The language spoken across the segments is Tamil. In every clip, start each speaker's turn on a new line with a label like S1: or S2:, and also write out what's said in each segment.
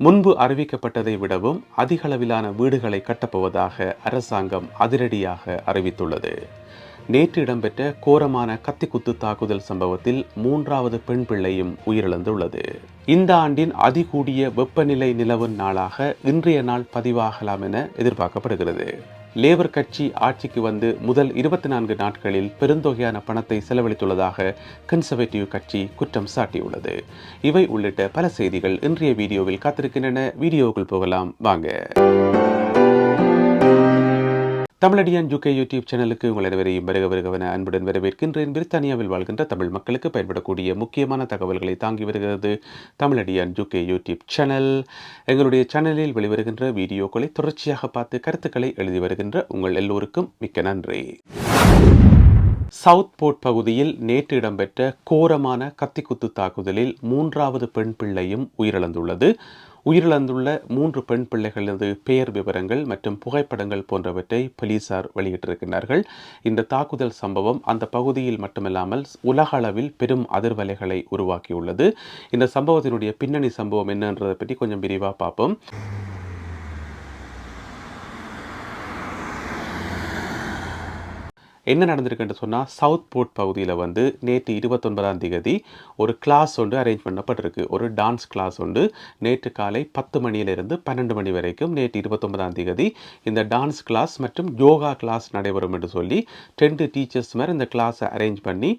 S1: முன்பு அறிவிக்கப்பட்டதை விடவும் அதிகளவிலான வீடுகளை கட்டப்போவதாக அரசாங்கம் அதிரடியாக அறிவித்துள்ளது. நேற்று இடம்பெற்ற கோரமான கத்திக்குத்து தாக்குதல் சம்பவத்தில் மூன்றாவது பெண் பிள்ளையும் உயிரிழந்துள்ளது. இந்த ஆண்டின் அதிகூடிய வெப்பநிலை நிலவும் நாளாக இன்றைய நாள் பதிவாகலாம் என எதிர்பார்க்கப்படுகிறது. லேபர் கட்சி ஆட்சிக்கு வந்து முதல் இருபத்தி நான்கு நாட்களில் பெருந்தொகையான பணத்தை செலவழித்துள்ளதாக கன்சர்வேட்டிவ் கட்சி குற்றம் சாட்டியுள்ளது. இவை உள்ளிட்ட பல செய்திகள் இன்றைய வீடியோவில் காத்திருக்கின்றன. வீடியோவுக்குள் போகலாம். வாங்க. தமிழடியான் ஜுகே யூடியூப் சேனலுக்கு உங்கள் அனைவரையும் வருக வருகவன அன்புடன் வரவேற்கின்றேன். பிரித்தானியாவில் வாழ்கின்ற தமிழ் மக்களுக்கு பயன்படக்கூடிய முக்கியமான தகவல்களை தாங்கி வருகிறது தமிழடியான் ஜுகே யூடியூப் சேனல். எங்களுடைய சேனலில் வெளிவருகின்ற வீடியோக்களை தொடர்ச்சியாக பார்த்து கருத்துக்களை எழுதி வருகின்ற உங்கள் எல்லோருக்கும் மிக்க நன்றி. சவுத் போர்ட் பகுதியில் நேற்று இடம்பெற்ற கோரமான கத்திக்குத்து தாக்குதலில் மூன்றாவது பெண் பிள்ளையும் உயிரிழந்துள்ளது. உயிரிழந்துள்ள மூன்று பெண் பிள்ளைகளது பெயர் விவரங்கள் மற்றும் புகைப்படங்கள் போன்றவற்றை போலீசார் வெளியிட்டிருக்கிறார்கள். இந்த தாக்குதல் சம்பவம் அந்த பகுதியில் மட்டுமல்லாமல் உலக அளவில் பெரும் அதிர்வலைகளை உருவாக்கியுள்ளது. இந்த சம்பவத்தினுடைய பின்னணி சம்பவம் என்னன்றதை பற்றி கொஞ்சம் விரிவாக பார்ப்போம். என்ன நடந்திருக்குன்னு சொன்னால் சவுத் போர்ட் பகுதியில் வந்து நேற்று இருபத்தொன்பதாம் தேதி ஒரு கிளாஸ் ஒன்று அரேஞ்ச் பண்ணப்பட்டிருக்கு. ஒரு டான்ஸ் கிளாஸ் ஒன்று. நேற்று காலை பத்து மணியிலிருந்து பன்னெண்டு மணி வரைக்கும் நேற்று இருபத்தொன்பதாம் தேதி இந்த டான்ஸ் கிளாஸ் மற்றும் யோகா கிளாஸ் நடைபெறும் என்று சொல்லி டென்த்து டீச்சர்ஸ் மாதிரி இந்த கிளாஸை அரேஞ்ச் பண்ணி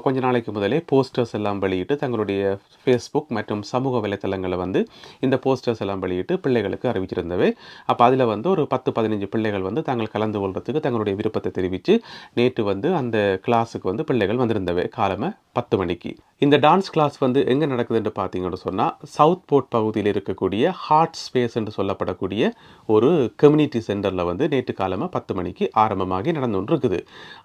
S1: கொஞ்ச நாளைக்கு முதலே போஸ்டர்ஸ் எல்லாம் வெளியிட்டு தங்களுடைய ஃபேஸ்புக் மற்றும் சமூக வலைத்தளங்களை வந்து இந்த போஸ்டர்ஸ் எல்லாம் வெளியிட்டு பிள்ளைகளுக்கு அறிவிச்சிருந்தவை. அப்போ அதில் வந்து ஒரு பத்து பதினஞ்சு பிள்ளைகள் வந்து தாங்கள் கலந்து கொள்றதுக்கு தங்களுடைய விருப்பத்தை தெரிவித்து நேற்று வந்து அந்த கிளாஸுக்கு வந்து பிள்ளைகள் வந்திருந்தவை. காலமை பத்து மணிக்கு. இந்த டான்ஸ் கிளாஸ் வந்து எங்கே நடக்குதுன்னு பார்த்தீங்கன்னு சொன்னால் சவுத் போர்ட் பகுதியில் இருக்கக்கூடிய ஹார்ட் ஸ்பேஸ் என்று சொல்லப்படக்கூடிய ஒரு கம்யூனிட்டி சென்டரில் வந்து நேற்று காலமாக பத்து மணிக்கு ஆரம்பமாகி நடந்து கொண்டு இருக்குது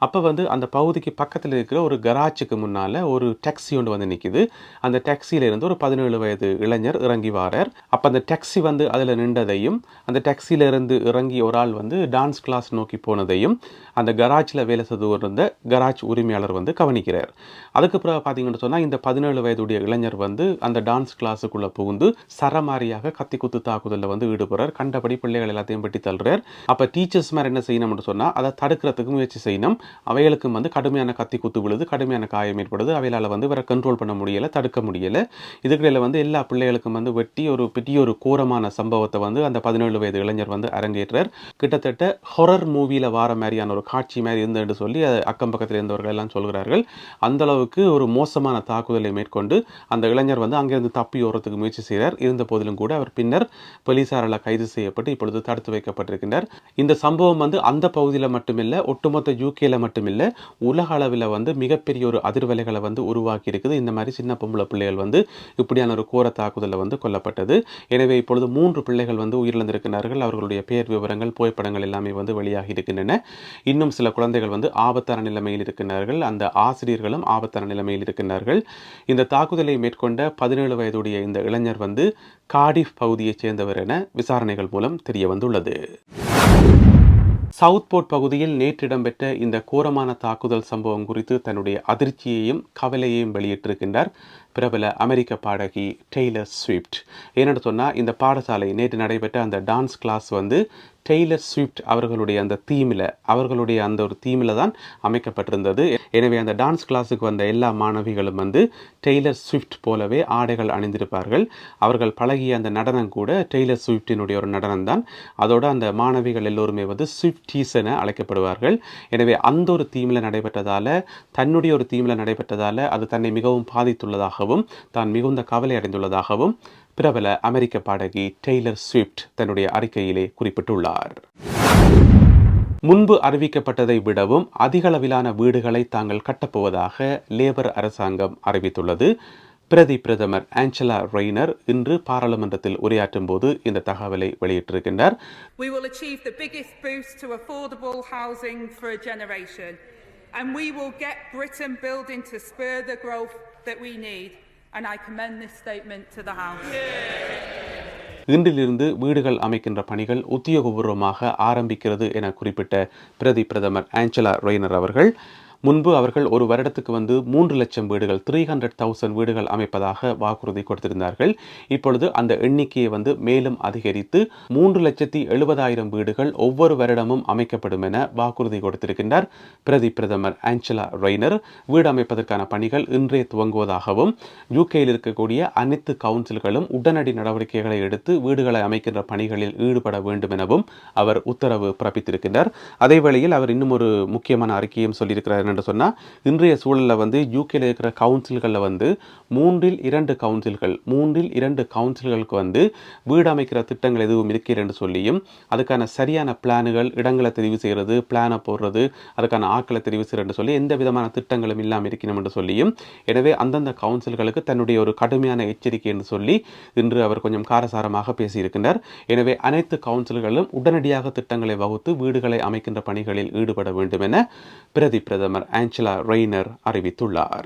S1: அப்போ வந்து அந்த பகுதிக்கு பக்கத்தில் இருக்கிற ஒரு கராஜுக்கு முன்னால் ஒரு டாக்ஸி ஒன்று வந்து நிற்கிது அந்த டாக்ஸியிலிருந்து ஒரு பதினேழு வயது இளைஞர் இறங்கி வாரார். அப்போ அந்த டாக்ஸி வந்து அதில் நின்றதையும் அந்த டாக்ஸியிலிருந்து இறங்கி ஒரு ஆள் வந்து டான்ஸ் கிளாஸ் நோக்கி போனதையும் அந்த கராஜில் வேலை செய்து இருந்த கராஜ் உரிமையாளர் வந்து கவனிக்கிறார். அதுக்கு பிறகு பார்த்தீங்கன்னு சொன்னால் இந்த பதினேழு வயதுடைய இளைஞர் வந்து அந்த டான்ஸ் கிளாஸுக்குள்ளே புகுந்து சரமாரியாக கத்தி குத்து தாக்குதலில் வந்து ஈடுபடுறார். கண்டபடி பிள்ளைகள் எல்லாத்தையும் வெட்டி தள்ளுறார். அப்போ டீச்சர்ஸ் மாதிரி என்ன செய்யணும்னு சொன்னால் அதை தடுக்கிறதுக்கு முயற்சி செய்யணும். அவைகளுக்கும் வந்து கடுமையான கத்தி குத்து விழுது கடுமையான காயம் ஏற்படுது. அவைகளால் வந்து வேற கண்ட்ரோல் பண்ண முடியலை தடுக்க முடியலை. இதுக்கிடையில் வந்து எல்லா பிள்ளைகளுக்கும் வந்து வெட்டி ஒரு பெரிய ஒரு கோரமான சம்பவத்தை வந்து அந்த பதினேழு வயது இளைஞர் வந்து அரங்கேற்றார். கிட்டத்தட்ட ஹொரர் மூவியில் வார மாதிரியான ஒரு காட்சி மாதிரி இருந்ததுன்னு சொல்லி அக்கம் பக்கத்தில் இருந்தவர்கள் எல்லாம் சொல்கிறார்கள். அந்த அளவுக்கு ஒரு மோசமான தாக்குதலை மேற்கொண்டு அந்த இளைஞர் வந்து அங்கிருந்து தப்பி ஓரத்துக்கு முயற்சி செய்கிறார் இருந்த போதிலும் கூட அவர் பின்னர் போலீசாரால் கைது செய்யப்பட்டு இப்பொழுது தடுத்து வைக்கப்பட்டிருக்கின்றார். இந்த சம்பவம் வந்து அந்த பகுதியில் மட்டுமில்லை ஒட்டுமொத்த யூகேல மட்டுமில்லை உலக அளவில் வந்து மிகப்பெரிய ஒரு அதிர்வலைகளை வந்து உருவாக்கி இருக்குது இந்த மாதிரி சின்ன பொம்பளை பிள்ளைகள் வந்து இப்படியான ஒரு கோர தாக்குதலில் வந்து கொல்லப்பட்டது. எனவே இப்பொழுது மூன்று பிள்ளைகள் வந்து உயிரிழந்திருக்கிறார்கள். அவர்களுடைய பெயர் விவரங்கள் புகைப்படங்கள் எல்லாமே வந்து வெளியாகி இருக்கின்றன. இன்னும் சில குழந்தைகள் வந்து ஆபத்தான நிலைமையில் இருக்கின்றார்கள். அந்த ஆசிரியர்களும் ஆபத்தான நிலைமையில் இருக்கின்றார்கள். இந்த தாக்குதலை மேற்கொண்ட பதினேழு வயதுடைய இந்த இளைஞர் வந்து காடிஃப் பகுதியைச் சேர்ந்தவர் என விசாரணைகள் மூலம் தெரிய வந்துள்ளது சவுத் போர்ட் பகுதியில் நேற்று இடம்பெற்ற இந்த கோரமான தாக்குதல் சம்பவம் குறித்து தன்னுடைய அதிர்ச்சியையும் கவலையையும் வெளியிட்டிருக்கின்றார் பிரபல அமெரிக்க பாடகி டெய்லர் ஸ்விஃப்ட். என்னென்னு சொன்னால் இந்த பாடசாலை நேற்று நடைபெற்ற அந்த டான்ஸ் கிளாஸ் வந்து டெய்லர் ஸ்விஃப்ட் அவர்களுடைய அந்த தீமில் அவர்களுடைய அந்த ஒரு தீமில் தான் அமைக்கப்பட்டிருந்தது. எனவே அந்த டான்ஸ் கிளாஸுக்கு வந்த எல்லா மாணவிகளும் வந்து டெய்லர் ஸ்விஃப்ட் போலவே ஆடைகள் அணிந்திருப்பார்கள். அவர்கள் பழகிய அந்த நடனம் கூட டெய்லர் ஸ்விஃப்டினுடைய ஒரு நடனம் தான். அதோட அந்த மாணவிகள் எல்லோருமே வந்து ஸ்விஃப்டீஸ் என அழைக்கப்படுவார்கள். எனவே அந்த ஒரு தீமில் நடைபெற்றதால் தன்னுடைய ஒரு தீமில் நடைபெற்றதால் அது தன்னை மிகவும் பாதித்துள்ளதாகவும் தான் மிகுந்த கவலை அடைந்துள்ளதாகவும் பிரபல அமெரிக்க பாடகி டெய்லர் ஸ்விஃப்ட் தன்னுடைய அறிக்கையிலே குறிப்பிட்டுள்ளார் முன்பு அறிவிக்கப்பட்டதை விடவும் அதிகளவிலான வீடுகளை தாங்கள் கட்டப்போவதாக லேபர் அரசாங்கம் அறிவித்துள்ளது பிரதி பிரதமர் ஆஞ்சலா ரெய்னர் இன்று பாராளுமன்றத்தில் உரையாற்றும் போது இந்த தகவலை வெளியிட்டிருக்கின்றார்
S2: We will achieve the biggest boost to affordable housing for a generation. And we will get Britain building to spur the growth that we need. And I commend this statement to the House.
S1: இன்றிலிருந்து வீடுகள் அமைக்கின்ற பணிகள் உத்தியோகபூர்வமாக ஆரம்பிக்கிறது என குறிப்பிட்ட பிரதி பிரதமர் ஆஞ்சலா ரொய்னர் அவர்கள் முன்பு அவர்கள் ஒரு வருடத்துக்கு வந்து மூன்று லட்சம் வீடுகள் த்ரீ ஹண்ட்ரட் தௌசண்ட் வீடுகள் அமைப்பதாக வாக்குறுதி கொடுத்திருந்தார்கள். இப்பொழுது அந்த எண்ணிக்கையை வந்து மேலும் அதிகரித்து மூன்று லட்சத்தி எழுபதாயிரம் வீடுகள் ஒவ்வொரு வருடமும் அமைக்கப்படும் என வாக்குறுதி கொடுத்திருக்கின்றார் பிரதி பிரதமர் ஆஞ்சலா ரெய்னர். வீடு அமைப்பதற்கான பணிகள் இன்றே துவங்குவதாகவும் யூகேயில் இருக்கக்கூடிய அனைத்து கவுன்சில்களும் உடனடி நடவடிக்கைகளை எடுத்து வீடுகளை அமைக்கின்ற பணிகளில் ஈடுபட வேண்டும் எனவும் அவர் உத்தரவு பிறப்பித்திருக்கின்றார். அதே வேளையில் அவர் இன்னும் ஒரு முக்கியமான அறிக்கையும் சொல்லியிருக்கிறார் என்று சொன்னால் இன்றைய சூழலில் வந்து யூகேல இருக்கிற கவுன்சில்களில் வந்து மூன்றில் இரண்டு கவுன்சில்கள் மூன்றில் இரண்டு கவுன்சில்களுக்கு வந்து வீடு அமைக்கிற திட்டங்கள் எதுவும் இருக்கிற என்று சொல்லியும் அதுக்கான சரியான பிளானுகள் இடங்களை தெரிவு செய்கிறது பிளானை போடுறது அதுக்கான ஆட்களை தெரிவு செய்கிறது சொல்லி எந்த விதமான திட்டங்களும் இல்லாமல் இருக்கணும் என்று சொல்லியும் எனவே அந்தந்த கவுன்சில்களுக்கு தன்னுடைய ஒரு கடுமையான எச்சரிக்கை என்று சொல்லி இன்று அவர் கொஞ்சம் காரசாரமாக பேசியிருக்கின்றார். எனவே அனைத்து கவுன்சில்களும் உடனடியாக திட்டங்களை வகுத்து வீடுகளை அமைக்கின்ற பணிகளில் ஈடுபட வேண்டும் என பிரதி பிரதமர் ஆஞ்சலா ரெய்னர் அறிவித்துள்ளார்.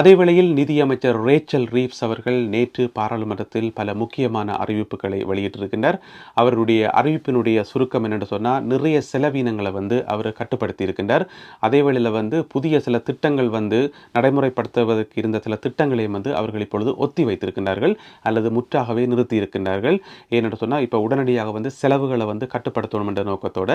S1: அதேவேளையில் நிதியமைச்சர் ரேச்சல் ரீப்ஸ் அவர்கள் நேற்று பாராளுமன்றத்தில் பல முக்கியமான அறிவிப்புகளை வெளியிட்டிருக்கின்றார். அவருடைய அறிவிப்பினுடைய சுருக்கம் என்னென்னு சொன்னால் நிறைய செலவினங்களை வந்து அவர் கட்டுப்படுத்தி இருக்கின்றார் அதே வேளையில் வந்து புதிய சில திட்டங்கள் வந்து நடைமுறைப்படுத்துவதற்கு இருந்த சில திட்டங்களையும் வந்து அவர்கள் இப்பொழுது ஒத்தி வைத்திருக்கின்றார்கள் அல்லது முற்றாகவே நிறுத்தி இருக்கின்றார்கள் ஏனென்று சொன்னால் இப்போ உடனடியாக வந்து செலவுகளை வந்து கட்டுப்படுத்தணும் என்ற நோக்கத்தோட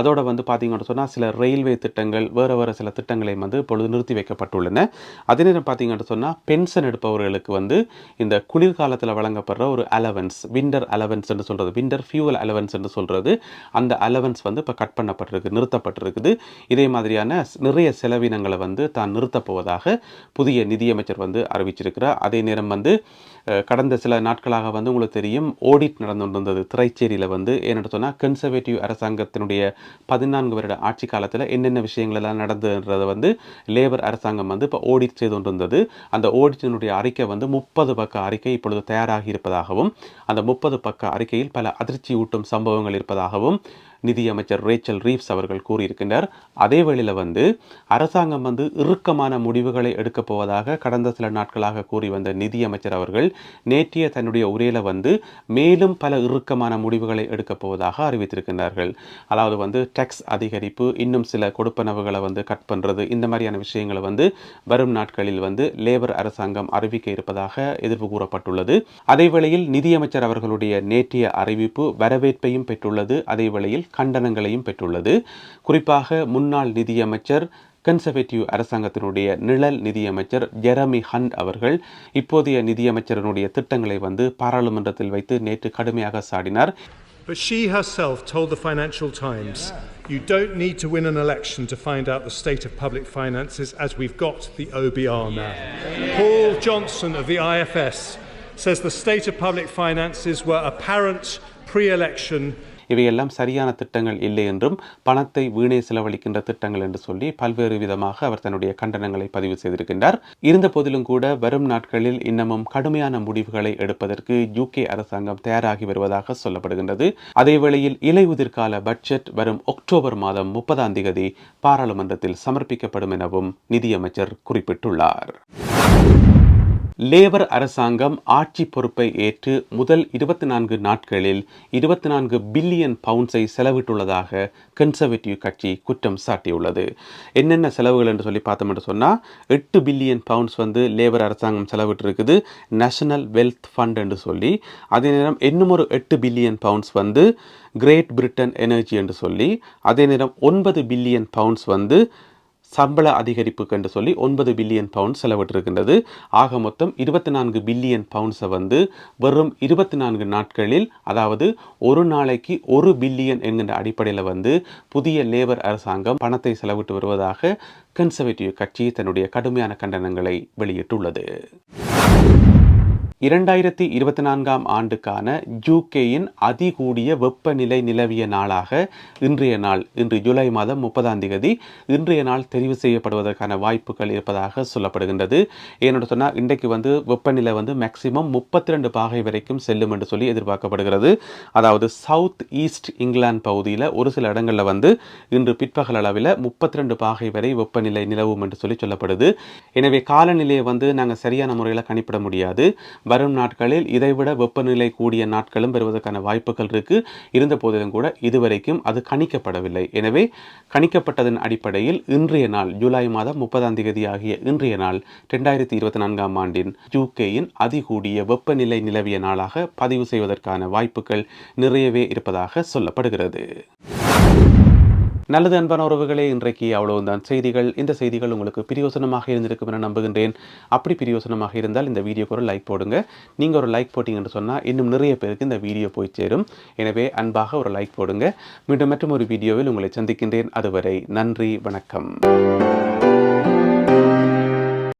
S1: அதோட வந்து பார்த்தீங்கன்னு சொன்னால் சில ரயில்வே திட்டங்கள் வேறு வேறு சில திட்டங்களையும் வந்து இப்பொழுது நிறுத்தி வைக்கப்பட்டுள்ளன. அதே நேரம் பார்த்தீங்கன்னு சொன்னால் பென்ஷன் எடுப்பவர்களுக்கு வந்து இந்த குளிர்காலத்தில் வழங்கப்படுற ஒரு அலவன்ஸ் விண்டர் அலவன்ஸ் என்று சொல்கிறது விண்டர் ஃபியூவல் அலவன்ஸ் என்று சொல்கிறது அந்த அலவன்ஸ் வந்து இப்போ கட் பண்ணப்பட்டிருக்கு நிறுத்தப்பட்டிருக்குது. இதே மாதிரியான நிறைய செலவினங்களை வந்து தான் நிறுத்தப் போவதாக புதிய நிதியமைச்சர் வந்து அறிவிச்சிருக்கிறார். அதே நேரம் வந்து கடந்த சில நாட்களாக வந்து உங்களுக்கு தெரியும் ஓடிட் நடந்து கொண்டிருந்தது திரைச்சேரியில் வந்து. ஏன்னு சொன்னால் கன்சர்வேட்டிவ் அரசாங்கத்தினுடைய பதினான்கு வருட ஆட்சி காலத்தில் என்னென்ன விஷயங்கள் எல்லாம் நடந்ததுன்றதை வந்து லேபர் அரசாங்கம் வந்து இப்போ ஓடிட் செய்து கொண்டிருந்தது. அந்த ஓடிட்டினுடைய அறிக்கை வந்து முப்பது பக்க அறிக்கை இப்பொழுது தயாராகி இருப்பதாகவும் அந்த முப்பது பக்க அறிக்கையில் பல அதிர்ச்சி ஊட்டும் சம்பவங்கள் இருப்பதாகவும் நிதியமைச்சர் ரேச்சல் ரீவ்ஸ் அவர்கள் கூறியிருக்கின்றார். அதே வேளையில் வந்து அரசாங்கம் வந்து இறுக்கமான முடிவுகளை எடுக்கப் போவதாக கடந்த சில நாட்களாக கூறி வந்த நிதியமைச்சர் அவர்கள் நேற்றைய தன்னுடைய உரையில் வந்து மேலும் பல இறுக்கமான முடிவுகளை எடுக்கப் போவதாக அறிவித்திருக்கின்றார்கள். அதாவது வந்து டேக்ஸ் அதிகரிப்பு இன்னும் சில கொடுப்பனவுகளை வந்து கட் பண்ணுறது இந்த மாதிரியான விஷயங்களை வந்து வரும் நாட்களில் வந்து லேபர் அரசாங்கம் அறிவிக்க இருப்பதாக எதிர்ப்பு கூறப்பட்டுள்ளது. அதே வேளையில் நிதியமைச்சர் அவர்களுடைய நேற்றைய அறிவிப்பு வரவேற்பையும் பெற்றுள்ளது. அதே வேளையில் கண்டனங்களையும் பெற்றுள்ளது குறிப்பாக முன்னாள் நிதியமைச்சர் கன்சர்வேட்டிவ் அரசாங்கத்தினுடைய நிழல் நிதியமைச்சர் ஜெரமி ஹண்ட் அவர்கள் இப்போதைய நிதியமைச்சரனுடைய திட்டங்களை வந்து பாராளுமன்றத்தில் வைத்து நேற்று கடுமையாக சாடினார்
S3: But she herself told the Financial Times, you don't need to win an election to find out the state of public finances as we've got the OBR now. Paul Johnson of the IFS says the state of public finances were apparent pre election
S1: இவையெல்லாம் சரியான திட்டங்கள் இல்லை என்றும் பணத்தை வீணே செலவழிக்கின்ற திட்டங்கள் என்று சொல்லி பல்வேறு விதமாக அவர் தன்னுடைய கண்டனங்களை பதிவு செய்திருக்கின்றார். இருந்த போதிலும் கூட வரும் நாட்களில் இன்னமும் கடுமையான முடிவுகளை எடுப்பதற்கு யூகே அரசாங்கம் தயாராகி வருவதாக சொல்லப்படுகின்றது. அதேவேளையில் இலையுதிர்கால பட்ஜெட் வரும் அக்டோபர் மாதம் முப்பதாம் தேதி பாராளுமன்றத்தில் சமர்ப்பிக்கப்படும் எனவும் நிதியமைச்சர் குறிப்பிட்டுள்ளார். லேபர் அரசாங்கம் ஆட்சி பொறுப்பை ஏற்று முதல் இருபத்தி நான்கு நாட்களில் இருபத்தி நான்கு பில்லியன் பவுண்ட்ஸை செலவிட்டுள்ளதாக கன்சர்வேட்டிவ் கட்சி குற்றம் சாட்டியுள்ளது. என்னென்ன செலவுகள் என்று சொல்லி பார்த்தோம் என்று சொன்னால் எட்டு பில்லியன் பவுண்ட்ஸ் வந்து லேபர் அரசாங்கம் செலவிட்டிருக்குது நேஷனல் வெல்த் ஃபண்ட் என்று சொல்லி அதே நேரம் இன்னும் ஒரு எட்டு பில்லியன் பவுண்ட்ஸ் வந்து கிரேட் பிரிட்டன் எனர்ஜி என்று சொல்லி அதே நேரம் ஒன்பது பில்லியன் பவுண்ட்ஸ் வந்து சம்பள அதிகரிப்புக்கு என்று சொல்லி ஒன்பது பில்லியன் பவுண்ட் செலவிட்டிருக்கின்றது. ஆக மொத்தம் இருபத்தி நான்கு பில்லியன் பவுண்ட்ஸை வந்து வெறும் இருபத்தி நான்கு நாட்களில் அதாவது ஒரு நாளைக்கு ஒரு பில்லியன் என்கின்ற அடிப்படையில் வந்து புதிய லேபர் அரசாங்கம் பணத்தை செலவிட்டு வருவதாக கன்சர்வேட்டிவ் கட்சி தன்னுடைய கடுமையான கண்டனங்களை வெளியிட்டுள்ளது. இரண்டாயிரத்தி இருபத்தி நான்காம் ஆண்டுக்கான ஜூகேயின் அதிகூடிய வெப்பநிலை நிலவிய நாளாக இன்றைய நாள் இன்று ஜூலை மாதம் முப்பதாம் தேதி இன்றைய நாள் தெரிவு செய்யப்படுவதற்கான வாய்ப்புகள் இருப்பதாக சொல்லப்படுகின்றது. ஏன்னு சொன்னால் இன்றைக்கு வந்து வெப்பநிலை வந்து மேக்சிமம் முப்பத்தி ரெண்டு பாகை வரைக்கும் செல்லும் என்று சொல்லி எதிர்பார்க்கப்படுகிறது. அதாவது சவுத் ஈஸ்ட் இங்கிலாந்து பகுதியில் ஒரு சில இடங்களில் வந்து இன்று பிற்பகல் அளவில் முப்பத்தி ரெண்டு பாகை வரை வெப்பநிலை நிலவும் என்று சொல்லி சொல்லப்படுது. எனவே காலநிலையை வந்து நாங்கள் சரியான முறையில் கணிப்பிட முடியாது. வரும் நாட்களில் இதைவிட வெப்பநிலை கூடிய நாட்களும் பெறுவதற்கான வாய்ப்புகள் இருக்கு. இருந்த போதிலும் கூட இதுவரைக்கும் அது கணிக்கப்படவில்லை. எனவே கணிக்கப்பட்டதன் அடிப்படையில் இன்றைய நாள் ஜூலை மாதம் முப்பதாம் தேதி ஆகிய இன்றைய நாள் ரெண்டாயிரத்தி இருபத்தி நான்காம் ஆண்டின் யூகேயின் அதிகூடிய வெப்பநிலை நிலவிய நாளாக பதிவு செய்வதற்கான வாய்ப்புகள் நிறையவே இருப்பதாக சொல்லப்படுகிறது. நல்லது அன்பான உறவுகளே இன்றைக்கு அவ்வளவுதான். செய்திகள் இந்த செய்திகள் உங்களுக்கு பிரியோசனமாக இருந்திருக்கும் என நம்புகின்றேன். அப்படி பிரியோசனமாக இருந்தால் இந்த வீடியோக்கு ஒரு லைக் போடுங்க. நீங்கள் ஒரு லைக் போட்டிங்கன்னு சொன்னால் இன்னும் நிறைய பேருக்கு இந்த வீடியோ போய் சேரும். எனவே அன்பாக ஒரு லைக் போடுங்க. மீண்டும் மற்றும் ஒரு வீடியோவில் உங்களை சந்திக்கின்றேன். அதுவரை நன்றி வணக்கம்.